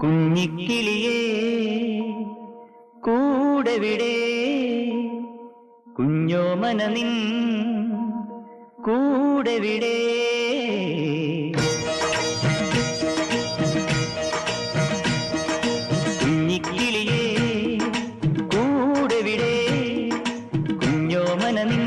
കുഞ്ഞിക്കിളിയേ കൂടെവിടെ കുഞ്ഞോമന നിൻ മനനിൻ കൂടെ വിടേ. കുഞ്ഞോമന നിൻ